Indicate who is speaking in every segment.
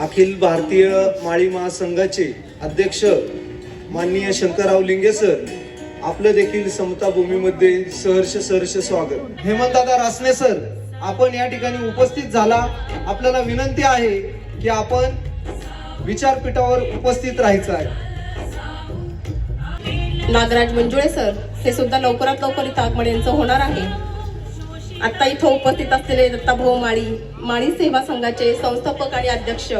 Speaker 1: अखिल भारतीय माळी महासंघाचे अध्यक्ष माननीय शंकरराव लिंगे सर आपलं देखील समता भूमीमध्ये सहर्ष सहर्ष स्वागत. हेमंतदादा रासने सर आपण या ठिकाणी उपस्थित झाला. आपल्याला विनंती आहे की आपण विचारपीठावर उपस्थित राहायचं आहे.
Speaker 2: नागराज मंजुळे सर हे सुद्धा लवकरात लवकर इथं आगमन यांचं होणार आहे. आत्ता इथं उपस्थित असलेले दत्ताभाऊ माळी माळी सेवा संघाचे संस्थापक आणि अध्यक्ष.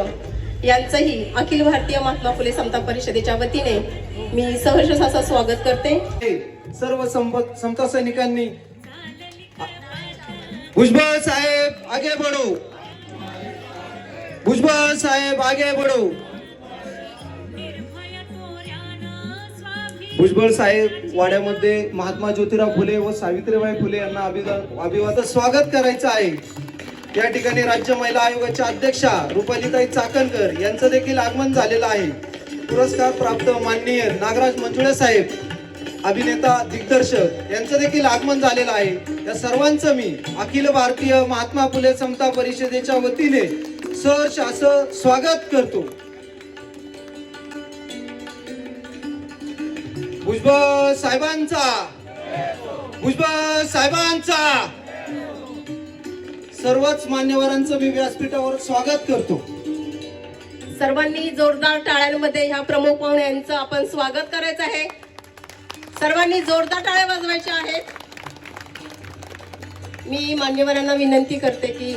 Speaker 2: यांचंही अखिल भारतीय महात्मा फुले समता परिषदेच्या वतीने मी सहर्ष असं स्वागत करते.
Speaker 1: सर्व संपत समता सैनिकांनी भुजबळ साहेब आगे बढो. भुजबळ साहेब आगे बढो. भुजबळ साहेब वाड्यामध्ये महात्मा ज्योतिराव फुले व सावित्रीबाई फुले यांना अभिवादन अभिवादन स्वागत करायचं आहे. या ठिकाणी राज्य महिला आयोगाच्या अध्यक्षा रुपालीताई चाकणकर यांचं देखील आगमन झालेलं आहे. पुरस्कार प्राप्त माननीय नागराज मंजुळे साहेब अभिनेता दिग्दर्शक यांचं देखील आगमन झालेलं आहे. या सर्वांचं मी अखिल भारतीय महात्मा फुले समता परिषदेच्या वतीने सहर्ष असं स्वागत करतो. भुजबळ साहेबांचा. भुजबळ साहेबांचा. सर्वच मान्यवरांचं मी व्यासपीठावर स्वागत करतो.
Speaker 2: सर्वांनी जोरदार टाळ्यांमध्ये ह्या प्रमुख पाहुण्यांचं आपण स्वागत करायचं आहे. सर्वांनी जोरदार टाळ्या वाजवायच्या आहेत. मी मान्यवरांना विनंती करते की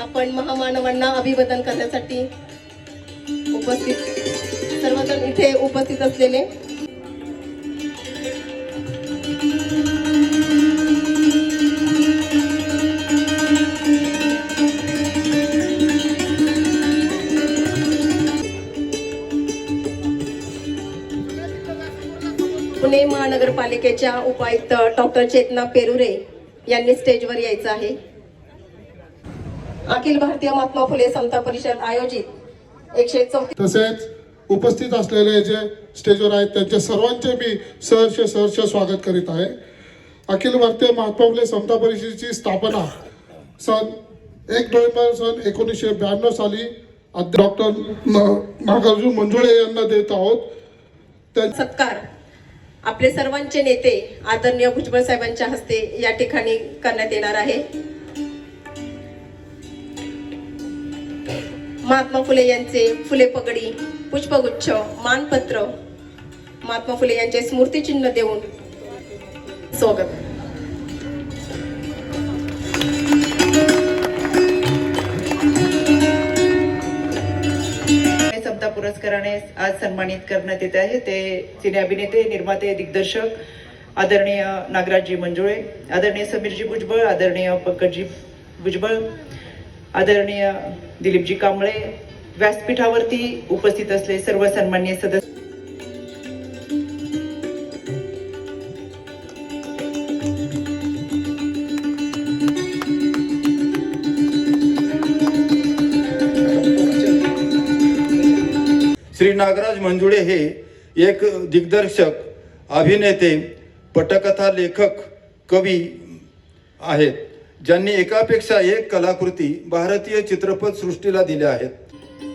Speaker 2: आपण महामानवांना अभिवादन करण्यासाठी उपस्थित सर्वजण इथे उपस्थित असलेले पुणे महानगरपालिकेच्या उपायुक्त डॉक्टर चेतना पेरुरे यांनी स्टेजवर यायचं आहे. अखिल भारतीय महात्मा फुले समता परिषद आयोजित एकशे चौतीस
Speaker 3: तसेच उपस्थित असलेले जे स्टेजवर आहेत त्यांच्या सर्वांचे मी सहर्ष सहर्ष स्वागत करीत आहे. अखिल भारतीय महात्मा फुले समता परिषदेची स्थापना सन एक नोव्हेंबर सन एकोणीसशे ब्याण्णव साली डॉक्टर नागार्जुन मंजुळे यांना देत आहोत.
Speaker 2: सत्कार. आपले सर्वांचे नेते आदरणीय भुजबळ साहेबांच्या हस्ते या ठिकाणी करण्यात येणार आहे. महात्मा फुले यांचे फुले पगडी पुष्पगुच्छ मानपत्र महात्मा फुले यांचे स्मृतिचिन्ह देऊन स्वागत.
Speaker 4: पुरस्काराने आज सन्मानित करण्यात येत आहे. ते सिने अभिनेते निर्माते दिग्दर्शक आदरणीय नागराजजी मंजुळे आदरणीय समीरजी भुजबळ आदरणीय पंकजी भुजबळ आदरणीय दिलीपजी कांबळे व्यासपीठावरती उपस्थित असले सर्व सन्मान्य सदस्य
Speaker 5: श्री नागराज मंजुळे हे एक दिग्दर्शक अभिनेते पटकथा लेखक कवी आहेत ज्यांनी एकापेक्षा एक कलाकृती भारतीय चित्रपट सृष्टीला दिल्या आहेत.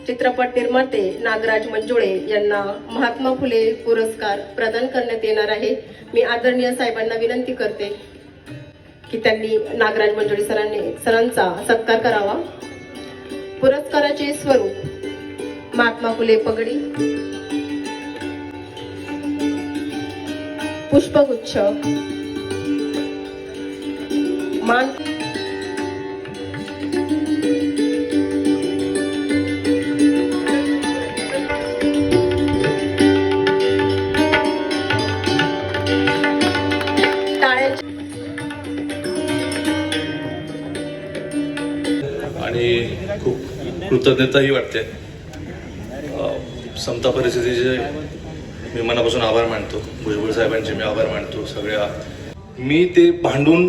Speaker 2: चित्रपट निर्माते नागराज मंजुळे यांना महात्मा फुले पुरस्कार प्रदान करण्यात येणार आहे. मी आदरणीय साहेबांना विनंती करते की त्यांनी नागराज मंजुळे सरांनी सरांचा सत्कार करावा. पुरस्काराचे स्वरूप महात्मा फुले पगडी. पुष्पगुच्छ. मान
Speaker 6: आणि खूप कृतज्ञताही वाटते. समता परिस्थितीचे मी मनापासून आभार मानतो. भुजबळ साहेबांचे मी आभार मानतो. सगळ्या मी ते भांडून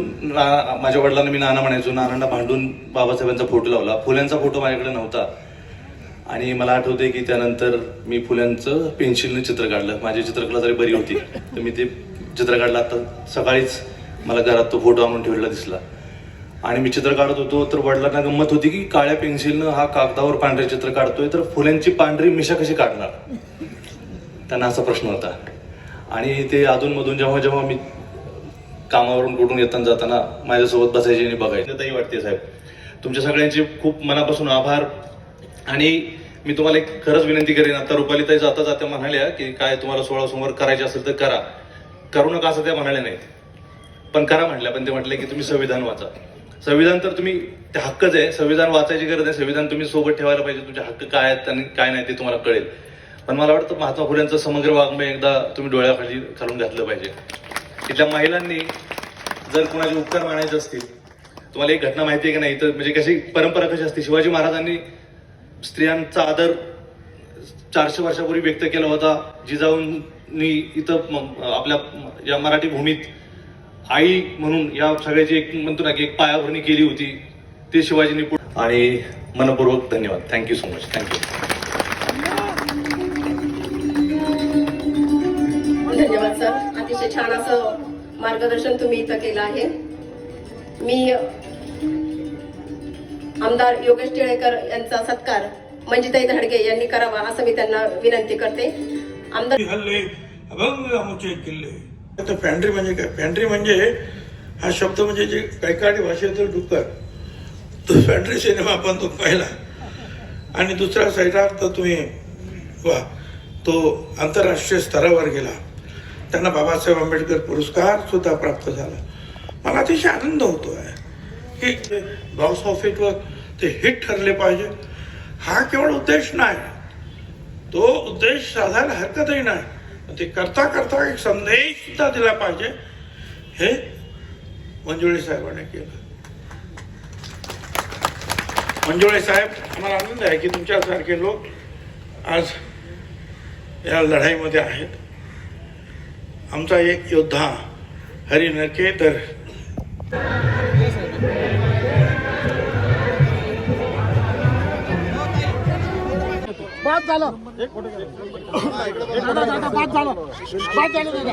Speaker 6: माझ्या वडिलांना मी नाना म्हणायचो. नानांना भांडून बाबासाहेबांचा फोटो लावला. फुल्यांचा फोटो माझ्याकडे नव्हता. आणि मला आठवते की त्यानंतर मी फुल्यांचं पेन्सिलने चित्र काढलं. माझी चित्रकला जरी बरी होती तर मी ते चित्र काढलं. आता सकाळीच मला घरात तो फोटो आणून ठेवलेला दिसला. आणि मी चित्र काढत होतो तर वडिलांना गंमत होती की काळ्या पेन्सिलनं हा कागदावर पांढरे चित्र काढतोय तर फुलांची पांढरी मिशा कशी काढणार? त्यांना असा प्रश्न होता. आणि ते अधूनमधून जेव्हा जेव्हा मी कामावरून कुठून येताना जाताना माझ्यासोबत बसायचे आणि बघायचे. ताई वाटते साहेब तुमच्या सगळ्यांचे खूप मनापासून आभार. आणि मी तुम्हाला एक खरंच विनंती करेन आता रुपालीताई जाता जाता म्हणाल्या की काय तुम्हाला सोळा सोमवार करायचे असेल तर करा. करू नका असं त्या म्हणाल्या नाहीत. पण करा म्हटल्या पण ते म्हटले की तुम्ही संविधान वाचा. संविधान तर तुम्ही ते हक्कच आहे. संविधान वाचायची गरज आहे. संविधान तुम्ही सोबत ठेवायला पाहिजे. तुमचे हक्क काय आहेत आणि काय नाही ते तुम्हाला कळेल. पण मला वाटतं महात्मा फुल्यांचं समग्र वाङ्मय एकदा तुम्ही डोळ्याखाली घालून घातलं पाहिजे. तिथल्या महिलांनी जर कुणाचे उपकार मानायचे असतील तुम्हाला एक घटना माहिती आहे की नाही? तर म्हणजे कशी परंपरा कशी असते? शिवाजी महाराजांनी स्त्रियांचा आदर चारशे वर्षापूर्वी व्यक्त केला होता. जिजाऊंनी इथं आपल्या या मराठी भूमीत आई म्हणून या सगळ्याची एक म्हणतो ना की एक पायाभरणी केली होती ते शिवाजींनी पुढे आणि मनपूर्वक धन्यवाद. Thank you so much thank you
Speaker 2: धन्यवाद सर अतिशय छान असं मार्गदर्शन तुम्ही इथं केलं आहे. मी आमदार योगेश टिळेकर यांचा सत्कार मंजिताई धाडगे यांनी करावा असं मी त्यांना विनंती करते. आमदार
Speaker 7: हल्ले अभंग आमचे किल्ले. आता पॅन्ट्री म्हणजे काय? पॅन्ट्री म्हणजे हा शब्द म्हणजे जे कैकाडी भाषेतील डुक्कर. तो पॅन्ट्री सिनेमा आपण तो पाहिला. आणि दुसरा सैराग तर तुम्ही वा तो आंतरराष्ट्रीय स्तरावर गेला. त्यांना बाबासाहेब आंबेडकर पुरस्कार सुद्धा प्राप्त झाला. मला अतिशय आनंद होतो आहे की बॉक्स ऑफिसवर ते हिट ठरले पाहिजे. हा केवळ उद्देश नाही. तो उद्देश साधायला हरकतही नाही. ते करता करता एक संदेश सुद्धा दिला पाहिजे. हे मंजुळे साहेबांनी केलं. मंजुळे साहेब आम्हाला आनंद आहे की तुमच्यासारखे लोक आज या लढाईमध्ये आहेत. आमचा एक योद्धा हरी नरके तर
Speaker 3: झालं. दादा दादा बाद झालं. बाद झालं दादा.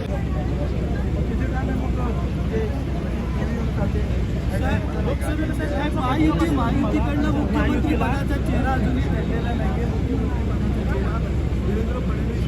Speaker 8: माहिती माहितीकडनं मुख्यमंत्री पदाचा चेहरा अजूनही ठरलेला नाहीये मुख्यमंत्री पदाचा चेहरा देवेंद्र फडणवीस